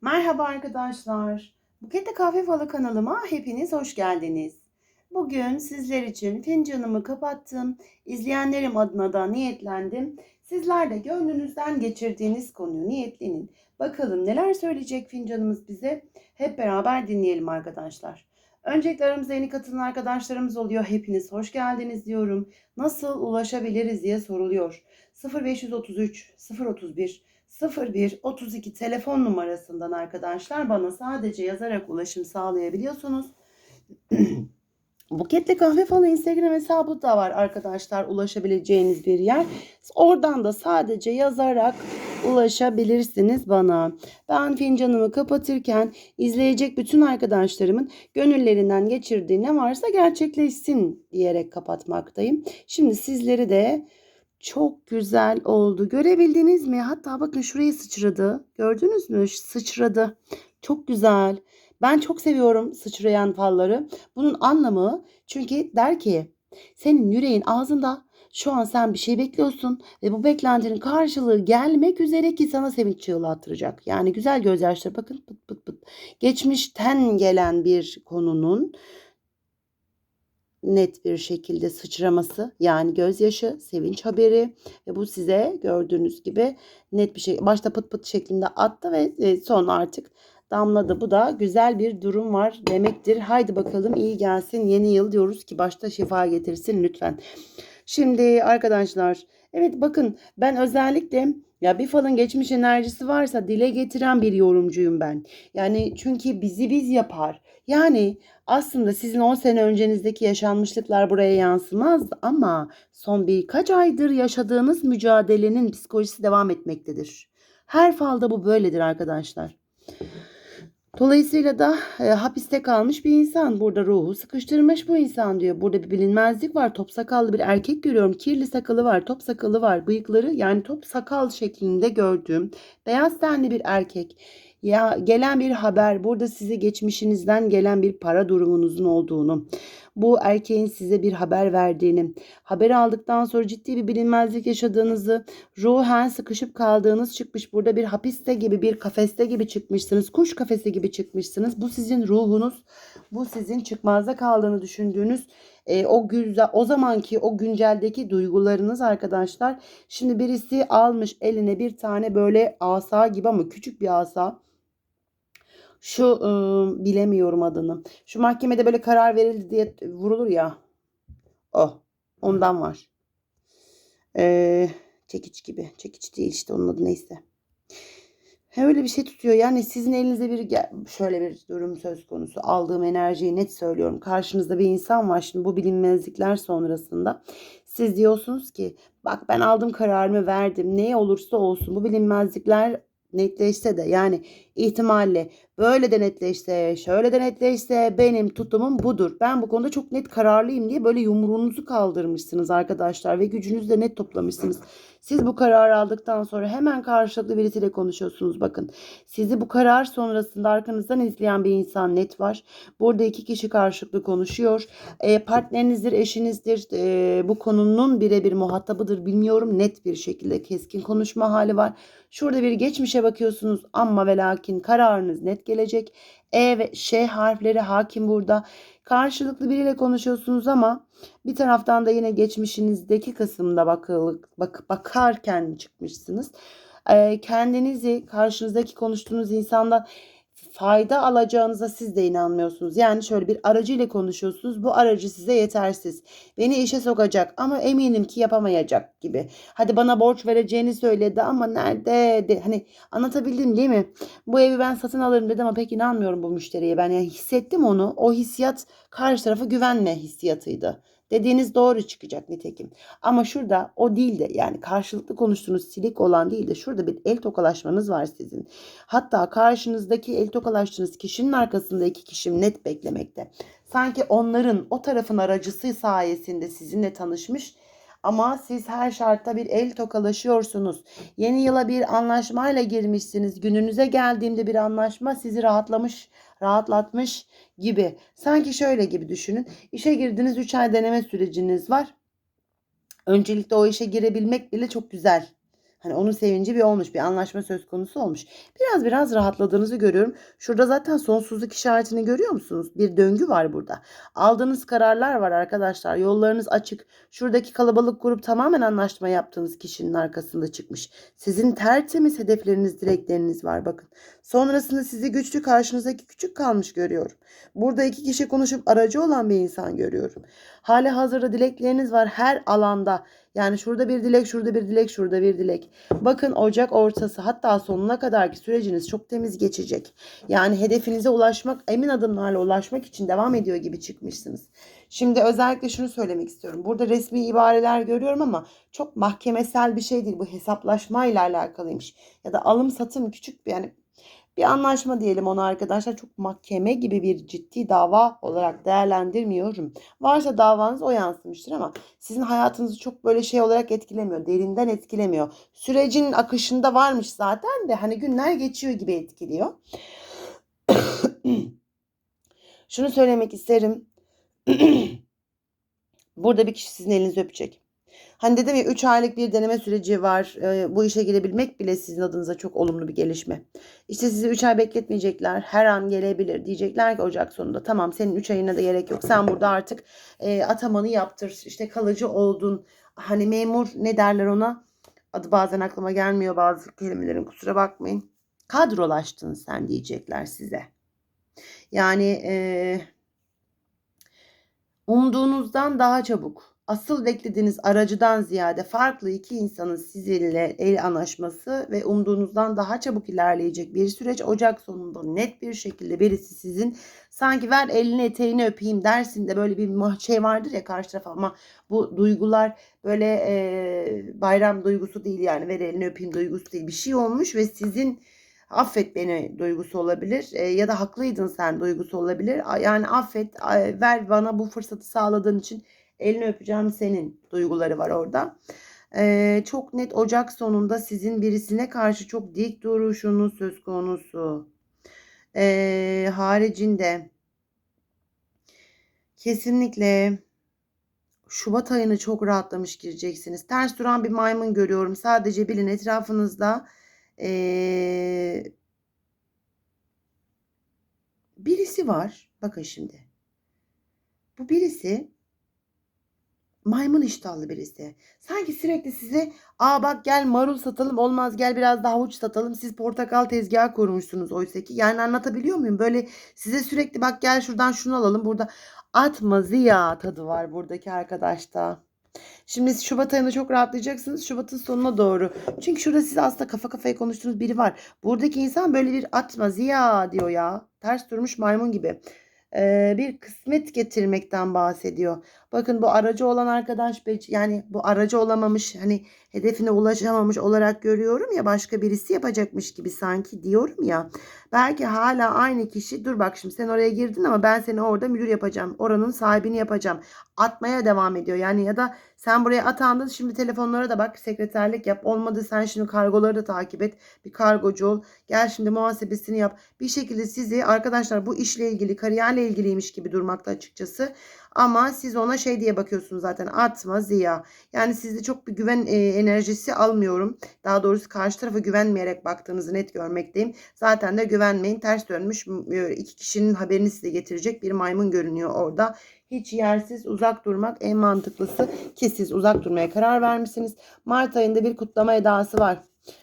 Merhaba arkadaşlar. Buket'te Kahve Falı kanalıma hepiniz hoş geldiniz. Bugün sizler için fincanımı kapattım. İzleyenlerim adına da niyetlendim. Sizler de gönlünüzden geçirdiğiniz konuyu niyetlenin. Bakalım neler söyleyecek fincanımız bize. Hep beraber dinleyelim arkadaşlar. Öncelikle aramıza yeni katılan arkadaşlarımız oluyor. Hepiniz hoş geldiniz diyorum. Nasıl ulaşabiliriz diye soruluyor. 0533 031 01 32 telefon numarasından arkadaşlar bana sadece yazarak ulaşım sağlayabiliyorsunuz. Buketle Kahve Falı Instagram hesabı da var arkadaşlar ulaşabileceğiniz bir yer. Oradan da sadece yazarak ulaşabilirsiniz bana. Ben fincanımı kapatırken izleyecek bütün arkadaşlarımın gönüllerinden geçirdiği ne varsa gerçekleşsin diyerek kapatmaktayım. Şimdi sizleri de çok güzel oldu. Görebildiniz mi? Hatta bakın şuraya sıçradı. Gördünüz mü? Sıçradı. Çok güzel. Ben çok seviyorum sıçrayan falları. Bunun anlamı çünkü der ki senin yüreğin ağzında şu an sen bir şey bekliyorsun ve bu beklentinin karşılığı gelmek üzere ki sana sevinç çığlığı attıracak. Yani güzel gözyaşları bakın pıt pıt pıt. Geçmişten gelen bir konunun net bir şekilde sıçraması yani gözyaşı, sevinç haberi ve bu size gördüğünüz gibi net bir şey başta pıt pıt şeklinde attı ve e, son artık damladı. Bu da güzel bir durum var demektir. Haydi bakalım iyi gelsin yeni yıl diyoruz ki başta şifa getirsin lütfen. Şimdi arkadaşlar evet bakın ben özellikle ya bir falın geçmiş enerjisi varsa dile getiren bir yorumcuyum ben. Yani çünkü bizi biz yapar. Yani aslında sizin 10 sene öncenizdeki yaşanmışlıklar buraya yansımaz ama son birkaç aydır yaşadığınız mücadelenin psikolojisi devam etmektedir. Her falda bu böyledir arkadaşlar. Dolayısıyla da e, hapiste kalmış bir insan. Burada ruhu sıkıştırmış bu insan diyor. Burada bir bilinmezlik var. Top sakallı bir erkek görüyorum. Kirli sakalı var, top sakalı var. Bıyıkları yani top sakal şeklinde gördüğüm beyaz tenli bir erkek. Ya gelen bir haber burada size geçmişinizden gelen bir para durumunuzun olduğunu, bu erkeğin size bir haber verdiğini, haberi aldıktan sonra ciddi bir bilinmezlik yaşadığınızı, ruhen sıkışıp kaldığınız çıkmış. Burada bir hapiste gibi, bir kafeste gibi çıkmışsınız. Kuş kafesi gibi çıkmışsınız. Bu sizin ruhunuz. Bu sizin çıkmazda kaldığını düşündüğünüz e, o güzel o zamanki o günceldeki duygularınız arkadaşlar. Şimdi birisi almış eline bir tane böyle asa gibi ama küçük bir asa şu ıı, bilemiyorum adını. Şu mahkemede böyle karar verildi diye vurulur ya. O. Ondan var. Ee, çekiç gibi. Çekiç değil işte onun adı neyse. He öyle bir şey tutuyor. Yani sizin elinizde bir şöyle bir durum söz konusu. Aldığım enerjiyi net söylüyorum. Karşınızda bir insan var şimdi bu bilinmezlikler sonrasında. Siz diyorsunuz ki bak ben aldım kararımı verdim. Ne olursa olsun bu bilinmezlikler netleşse de yani ihtimalle böyle de netleşse şöyle de netleşse benim tutumum budur. Ben bu konuda çok net kararlıyım diye böyle yumruğunuzu kaldırmışsınız arkadaşlar ve gücünüzü de net toplamışsınız. Siz bu kararı aldıktan sonra hemen karşılıklı birisiyle konuşuyorsunuz. Bakın sizi bu karar sonrasında arkanızdan izleyen bir insan net var. Burada iki kişi karşılıklı konuşuyor. E, partnerinizdir, eşinizdir. E, bu konunun birebir muhatabıdır bilmiyorum. Net bir şekilde keskin konuşma hali var. Şurada bir geçmişe bakıyorsunuz ama ve lakin kararınız net gelecek. E ve Ş harfleri hakim burada. Karşılıklı biriyle konuşuyorsunuz ama bir taraftan da yine geçmişinizdeki kısımda bakılık, bak, bakarken çıkmışsınız. Ee, kendinizi karşınızdaki konuştuğunuz insandan fayda alacağınıza siz de inanmıyorsunuz. Yani şöyle bir aracı ile konuşuyorsunuz. Bu aracı size yetersiz. Beni işe sokacak ama eminim ki yapamayacak gibi. Hadi bana borç vereceğini söyledi ama nerede? De, hani anlatabildim değil mi? Bu evi ben satın alırım dedim ama pek inanmıyorum bu müşteriye. Ben yani hissettim onu. O hissiyat karşı tarafa güvenme hissiyatıydı. Dediğiniz doğru çıkacak nitekim. Ama şurada o değil de yani karşılıklı konuştuğunuz silik olan değil de şurada bir el tokalaşmanız var sizin. Hatta karşınızdaki el tokalaştığınız kişinin arkasında iki kişi net beklemekte. Sanki onların o tarafın aracısı sayesinde sizinle tanışmış ama siz her şartta bir el tokalaşıyorsunuz. Yeni yıla bir anlaşmayla girmişsiniz. Gününüze geldiğimde bir anlaşma sizi rahatlamış, rahatlatmış gibi. Sanki şöyle gibi düşünün. İşe girdiniz 3 ay deneme süreciniz var. Öncelikle o işe girebilmek bile çok güzel. Hani onun sevinci bir olmuş, bir anlaşma söz konusu olmuş. Biraz biraz rahatladığınızı görüyorum. Şurada zaten sonsuzluk işaretini görüyor musunuz? Bir döngü var burada. Aldığınız kararlar var arkadaşlar. Yollarınız açık. Şuradaki kalabalık grup tamamen anlaşma yaptığınız kişinin arkasında çıkmış. Sizin tertemiz hedefleriniz, dilekleriniz var bakın. Sonrasında sizi güçlü karşınızdaki küçük kalmış görüyorum. Burada iki kişi konuşup aracı olan bir insan görüyorum. Hali hazırda dilekleriniz var her alanda. Yani şurada bir dilek, şurada bir dilek, şurada bir dilek. Bakın Ocak ortası hatta sonuna kadarki süreciniz çok temiz geçecek. Yani hedefinize ulaşmak, emin adımlarla ulaşmak için devam ediyor gibi çıkmışsınız. Şimdi özellikle şunu söylemek istiyorum. Burada resmi ibareler görüyorum ama çok mahkemesel bir şey değil. Bu hesaplaşmayla alakalıymış. Ya da alım satım küçük bir yani bir anlaşma diyelim ona arkadaşlar. Çok mahkeme gibi bir ciddi dava olarak değerlendirmiyorum. Varsa davanız o yansımıştır ama sizin hayatınızı çok böyle şey olarak etkilemiyor. Derinden etkilemiyor. Sürecin akışında varmış zaten de hani günler geçiyor gibi etkiliyor. Şunu söylemek isterim. Burada bir kişi sizin elinizi öpecek. Hani dedim ya 3 aylık bir deneme süreci var. Ee, bu işe girebilmek bile sizin adınıza çok olumlu bir gelişme. İşte sizi 3 ay bekletmeyecekler. Her an gelebilir. Diyecekler ki Ocak sonunda tamam senin 3 ayına da gerek yok. Sen burada artık e, atamanı yaptır. İşte kalıcı oldun. Hani memur ne derler ona? Adı bazen aklıma gelmiyor bazı kelimelerin kusura bakmayın. Kadrolaştın sen diyecekler size. Yani e, umduğunuzdan daha çabuk asıl beklediğiniz aracıdan ziyade farklı iki insanın sizinle el anlaşması ve umduğunuzdan daha çabuk ilerleyecek bir süreç Ocak sonunda net bir şekilde birisi sizin sanki ver elini eteğini öpeyim dersin de böyle bir şey vardır ya karşı tarafa ama bu duygular böyle e, bayram duygusu değil yani ver elini öpeyim duygusu değil. Bir şey olmuş ve sizin affet beni duygusu olabilir e, ya da haklıydın sen duygusu olabilir. Yani affet ver bana bu fırsatı sağladığın için Elini öpeceğim senin duyguları var orada. Ee, çok net Ocak sonunda sizin birisine karşı çok dik duruşunuz söz konusu. Ee, haricinde kesinlikle Şubat ayını çok rahatlamış gireceksiniz. Ters duran bir maymun görüyorum. Sadece bilin etrafınızda ee, birisi var. Bakın şimdi. Bu birisi maymun iştahlı birisi. Sanki sürekli size aa bak gel marul satalım olmaz gel biraz daha havuç satalım. Siz portakal tezgahı kurmuşsunuz oysa ki. Yani anlatabiliyor muyum? Böyle size sürekli bak gel şuradan şunu alalım. Burada atma ziya tadı var buradaki arkadaşta. Şimdi Şubat ayında çok rahatlayacaksınız. Şubat'ın sonuna doğru. Çünkü şurada siz aslında kafa kafaya konuştuğunuz biri var. Buradaki insan böyle bir atma ziya diyor ya. Ters durmuş maymun gibi bir kısmet getirmekten bahsediyor. Bakın bu aracı olan arkadaş yani bu aracı olamamış hani hedefine ulaşamamış olarak görüyorum ya başka birisi yapacakmış gibi sanki diyorum ya. Belki hala aynı kişi dur bak şimdi sen oraya girdin ama ben seni orada müdür yapacağım. Oranın sahibini yapacağım. Atmaya devam ediyor yani ya da sen buraya atandın şimdi telefonlara da bak sekreterlik yap. Olmadı sen şimdi kargoları da takip et. Bir kargocu ol. Gel şimdi muhasebesini yap. Bir şekilde sizi arkadaşlar bu işle ilgili kariyerle ilgiliymiş gibi durmakta açıkçası. Ama siz ona şey diye bakıyorsunuz zaten atma ziya. Yani sizde çok bir güven e, enerjisi almıyorum. Daha doğrusu karşı tarafa güvenmeyerek baktığınızı net görmekteyim. Zaten de güvenmeyin. Ters dönmüş e, iki kişinin haberini size getirecek bir maymun görünüyor orada. Hiç yersiz uzak durmak en mantıklısı ki siz uzak durmaya karar vermişsiniz. Mart ayında bir kutlama edası var.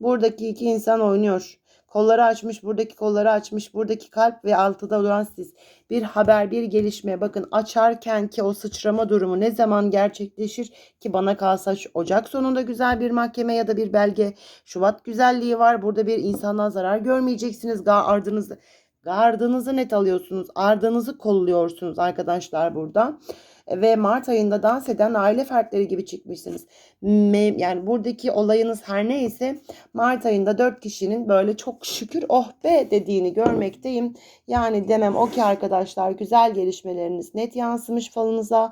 Buradaki iki insan oynuyor. Kolları açmış, buradaki kolları açmış, buradaki kalp ve altıda duran siz. Bir haber, bir gelişme. Bakın açarken ki o sıçrama durumu ne zaman gerçekleşir ki bana kalsa Ocak sonunda güzel bir mahkeme ya da bir belge. Şubat güzelliği var. Burada bir insandan zarar görmeyeceksiniz. Ardınızda Gardınızı net alıyorsunuz. Ardınızı kolluyorsunuz arkadaşlar burada. Ve Mart ayında dans eden aile fertleri gibi çıkmışsınız. Yani buradaki olayınız her neyse Mart ayında 4 kişinin böyle çok şükür oh be dediğini görmekteyim. Yani demem o ki arkadaşlar güzel gelişmeleriniz net yansımış falınıza.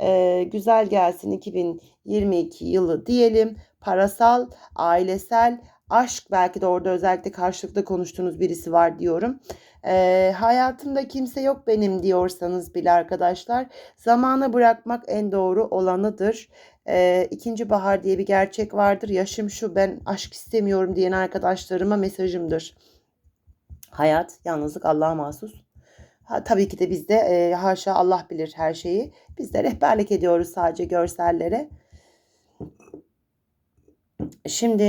Ee, güzel gelsin 2022 yılı diyelim. Parasal, ailesel, aşk belki de orada özellikle karşılıklı konuştuğunuz birisi var diyorum. E, hayatımda kimse yok benim diyorsanız bile arkadaşlar zamana bırakmak en doğru olanıdır. Ee, ikinci bahar diye bir gerçek vardır. Yaşım şu ben aşk istemiyorum diyen arkadaşlarıma mesajımdır. Hayat, yalnızlık Allah'a mahsus. Ha, tabii ki de biz de e, haşa Allah bilir her şeyi. Biz de rehberlik ediyoruz sadece görsellere. Şimdi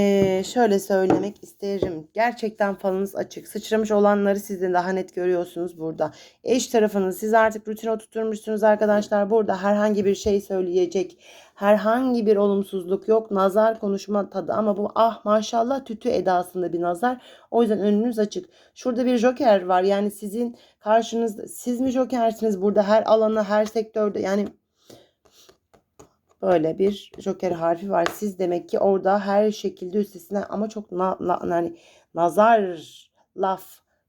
şöyle söylemek isterim. Gerçekten falınız açık. Sıçramış olanları siz daha net görüyorsunuz burada. Eş tarafınız siz artık rutin oturtmuşsunuz arkadaşlar. Burada herhangi bir şey söyleyecek. Herhangi bir olumsuzluk yok. Nazar konuşma tadı ama bu ah maşallah tütü edasında bir nazar. O yüzden önünüz açık. Şurada bir joker var. Yani sizin karşınızda siz mi jokersiniz burada her alana her sektörde yani Böyle bir joker harfi var. Siz demek ki orada her şekilde üstesinden ama çok na, na, yani nazar, laf,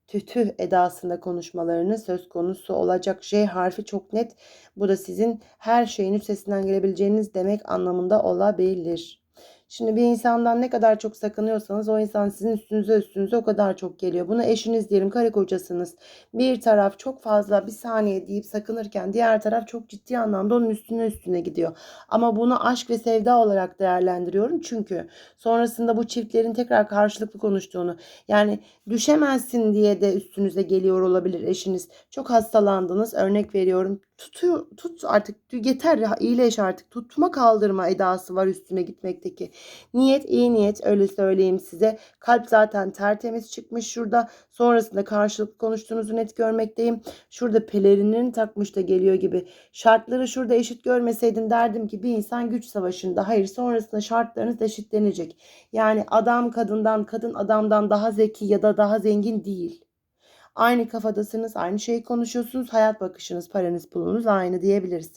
tütü edasında konuşmalarını söz konusu olacak. J harfi çok net. Bu da sizin her şeyin üstesinden gelebileceğiniz demek anlamında olabilir. Şimdi bir insandan ne kadar çok sakınıyorsanız o insan sizin üstünüze üstünüze o kadar çok geliyor. Bunu eşiniz diyelim, karı kocasınız. Bir taraf çok fazla bir saniye deyip sakınırken diğer taraf çok ciddi anlamda onun üstüne üstüne gidiyor. Ama bunu aşk ve sevda olarak değerlendiriyorum. Çünkü sonrasında bu çiftlerin tekrar karşılıklı konuştuğunu yani düşemezsin diye de üstünüze geliyor olabilir eşiniz. Çok hastalandınız örnek veriyorum tutuyor tut artık yeter iyileş artık tutma kaldırma edası var üstüne gitmekteki. Niyet iyi niyet öyle söyleyeyim size. Kalp zaten tertemiz çıkmış şurada. Sonrasında karşılıklı konuştuğunuzu net görmekteyim. Şurada pelerinin takmış da geliyor gibi. Şartları şurada eşit görmeseydim derdim ki bir insan güç savaşında. Hayır sonrasında şartlarınız eşitlenecek. Yani adam kadından kadın adamdan daha zeki ya da daha zengin değil. Aynı kafadasınız, aynı şeyi konuşuyorsunuz. Hayat bakışınız, paranız, pulunuz aynı diyebiliriz.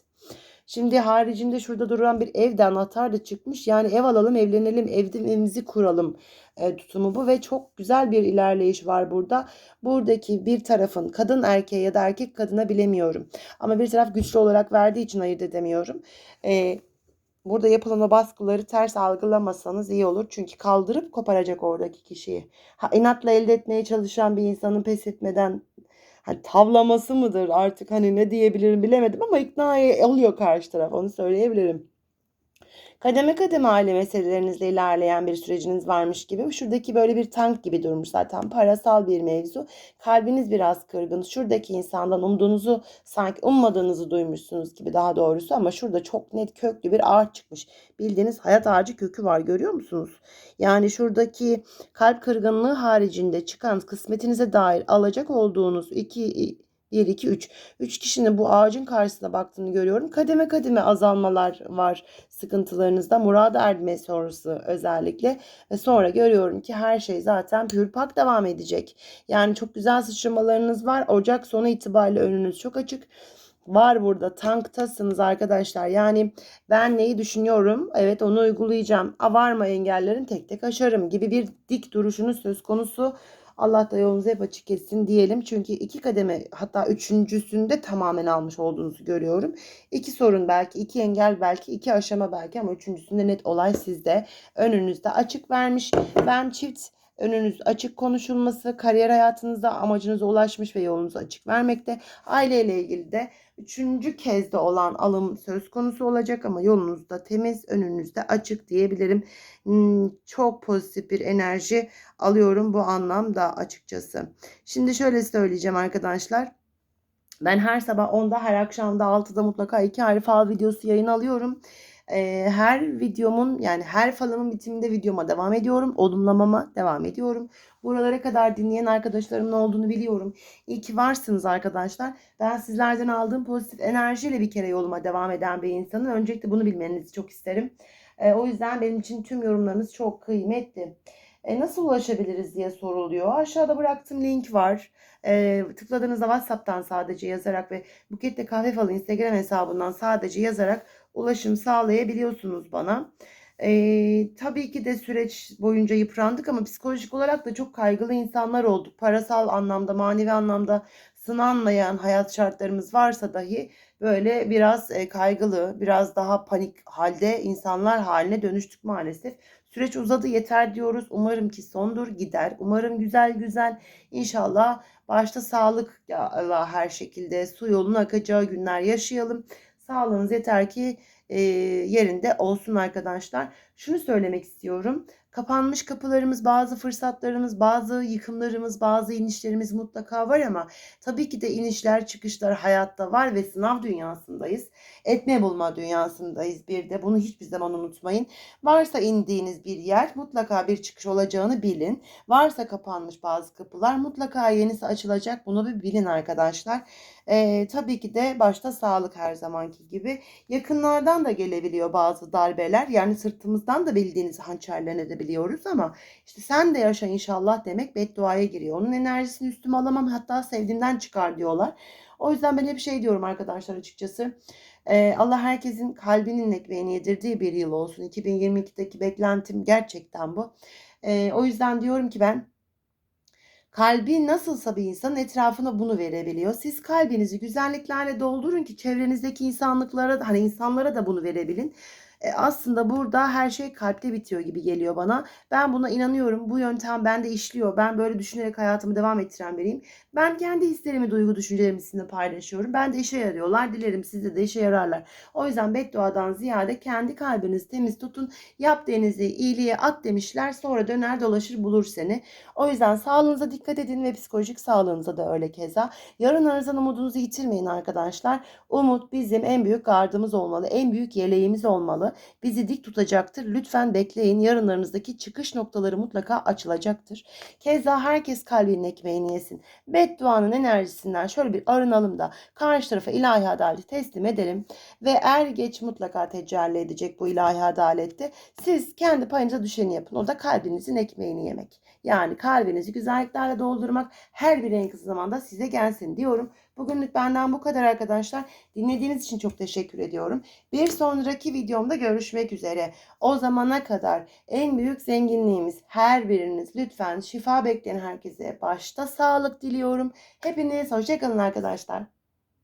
Şimdi haricinde şurada duran bir evde anahtar da çıkmış. Yani ev alalım, evlenelim, evde evimizi kuralım e, tutumu bu ve çok güzel bir ilerleyiş var burada. Buradaki bir tarafın kadın erkeğe ya da erkek kadına bilemiyorum. Ama bir taraf güçlü olarak verdiği için ayırt edemiyorum. E, Burada yapılan o baskıları ters algılamasanız iyi olur. Çünkü kaldırıp koparacak oradaki kişiyi. Ha, inatla elde etmeye çalışan bir insanın pes etmeden hani tavlaması mıdır artık hani ne diyebilirim bilemedim ama ikna oluyor karşı taraf onu söyleyebilirim kademe kademe aile meselelerinizle ilerleyen bir süreciniz varmış gibi. Şuradaki böyle bir tank gibi durmuş zaten parasal bir mevzu. Kalbiniz biraz kırgın. Şuradaki insandan umduğunuzu sanki ummadığınızı duymuşsunuz gibi daha doğrusu ama şurada çok net köklü bir ağaç çıkmış. Bildiğiniz hayat ağacı kökü var görüyor musunuz? Yani şuradaki kalp kırgınlığı haricinde çıkan kısmetinize dair alacak olduğunuz iki 1, 2, 3. 3 kişinin bu ağacın karşısına baktığını görüyorum. Kademe kademe azalmalar var sıkıntılarınızda. Murada erdme sonrası özellikle. Ve sonra görüyorum ki her şey zaten pürpak devam edecek. Yani çok güzel sıçramalarınız var. Ocak sonu itibariyle önünüz çok açık var burada tanktasınız arkadaşlar. Yani ben neyi düşünüyorum? Evet onu uygulayacağım. A var mı engellerin tek tek aşarım gibi bir dik duruşunuz söz konusu. Allah da yolunuzu hep açık etsin diyelim. Çünkü iki kademe hatta üçüncüsünde tamamen almış olduğunuzu görüyorum. İki sorun belki, iki engel belki, iki aşama belki ama üçüncüsünde net olay sizde. Önünüzde açık vermiş. Ben çift önünüz açık konuşulması, kariyer hayatınızda amacınıza ulaşmış ve yolunuzu açık vermekte. Aileyle ilgili de üçüncü kez de olan alım söz konusu olacak ama yolunuzda temiz, önünüzde açık diyebilirim. Hmm, çok pozitif bir enerji alıyorum bu anlamda açıkçası. Şimdi şöyle söyleyeceğim arkadaşlar. Ben her sabah 10'da her akşam da 6'da mutlaka iki fal videosu yayın alıyorum her videomun yani her falımın bitiminde videoma devam ediyorum. Olumlamama devam ediyorum. Buralara kadar dinleyen arkadaşlarımın olduğunu biliyorum. İyi ki varsınız arkadaşlar. Ben sizlerden aldığım pozitif enerjiyle bir kere yoluma devam eden bir insanım. Öncelikle bunu bilmenizi çok isterim. o yüzden benim için tüm yorumlarınız çok kıymetli. E, nasıl ulaşabiliriz diye soruluyor. Aşağıda bıraktığım link var. E, tıkladığınızda WhatsApp'tan sadece yazarak ve Buket'te Kahve Falı Instagram hesabından sadece yazarak ulaşım sağlayabiliyorsunuz bana. Ee, tabii ki de süreç boyunca yıprandık ama psikolojik olarak da çok kaygılı insanlar olduk. Parasal anlamda, manevi anlamda sınanmayan hayat şartlarımız varsa dahi böyle biraz e, kaygılı, biraz daha panik halde insanlar haline dönüştük maalesef. Süreç uzadı yeter diyoruz. Umarım ki sondur gider. Umarım güzel güzel inşallah başta sağlık ya Allah her şekilde su yoluna akacağı günler yaşayalım. Sağlığınız yeter ki e, yerinde olsun arkadaşlar. Şunu söylemek istiyorum. Kapanmış kapılarımız, bazı fırsatlarımız, bazı yıkımlarımız, bazı inişlerimiz mutlaka var ama tabii ki de inişler, çıkışlar hayatta var ve sınav dünyasındayız. Etme bulma dünyasındayız bir de. Bunu hiçbir zaman unutmayın. Varsa indiğiniz bir yer mutlaka bir çıkış olacağını bilin. Varsa kapanmış bazı kapılar mutlaka yenisi açılacak. Bunu bir bilin arkadaşlar. Ee, tabii ki de başta sağlık her zamanki gibi. Yakınlardan da gelebiliyor bazı darbeler. Yani sırtımızdan da bildiğiniz hançerlerine de biliyoruz ama işte sen de yaşa inşallah demek bedduaya giriyor. Onun enerjisini üstüme alamam hatta sevdiğimden çıkar diyorlar. O yüzden ben hep şey diyorum arkadaşlar açıkçası. Ee, Allah herkesin kalbinin ekmeğini yedirdiği bir yıl olsun. 2022'deki beklentim gerçekten bu. Ee, o yüzden diyorum ki ben Kalbi nasılsa bir insanın etrafına bunu verebiliyor. Siz kalbinizi güzelliklerle doldurun ki çevrenizdeki insanlıklara hani insanlara da bunu verebilin. E, aslında burada her şey kalpte bitiyor gibi geliyor bana. Ben buna inanıyorum. Bu yöntem bende işliyor. Ben böyle düşünerek hayatımı devam ettiren biriyim. Ben kendi hislerimi, duygu düşüncelerimi sizinle paylaşıyorum. Ben de işe yarıyorlar. Dilerim sizde de işe yararlar. O yüzden bedduadan ziyade kendi kalbinizi temiz tutun. Yap denizi iyiliğe at demişler. Sonra döner dolaşır bulur seni. O yüzden sağlığınıza dikkat edin ve psikolojik sağlığınıza da öyle keza. Yarın aranızdan umudunuzu yitirmeyin arkadaşlar. Umut bizim en büyük gardımız olmalı. En büyük yeleğimiz olmalı. Bizi dik tutacaktır. Lütfen bekleyin. Yarınlarınızdaki çıkış noktaları mutlaka açılacaktır. Keza herkes kalbinin ekmeğini yesin. Bedduanın enerjisinden şöyle bir arınalım da karşı tarafa ilahi adaleti teslim edelim. Ve er geç mutlaka tecelli edecek bu ilahi adalette. Siz kendi payınıza düşeni yapın. O da kalbinizin ekmeğini yemek. Yani kalbinizi güzelliklerle doldurmak her bir en kısa zamanda size gelsin diyorum. Bugünlük benden bu kadar arkadaşlar. Dinlediğiniz için çok teşekkür ediyorum. Bir sonraki videomda görüşmek üzere. O zamana kadar en büyük zenginliğimiz her biriniz lütfen şifa bekleyen herkese başta sağlık diliyorum. Hepiniz hoşçakalın arkadaşlar.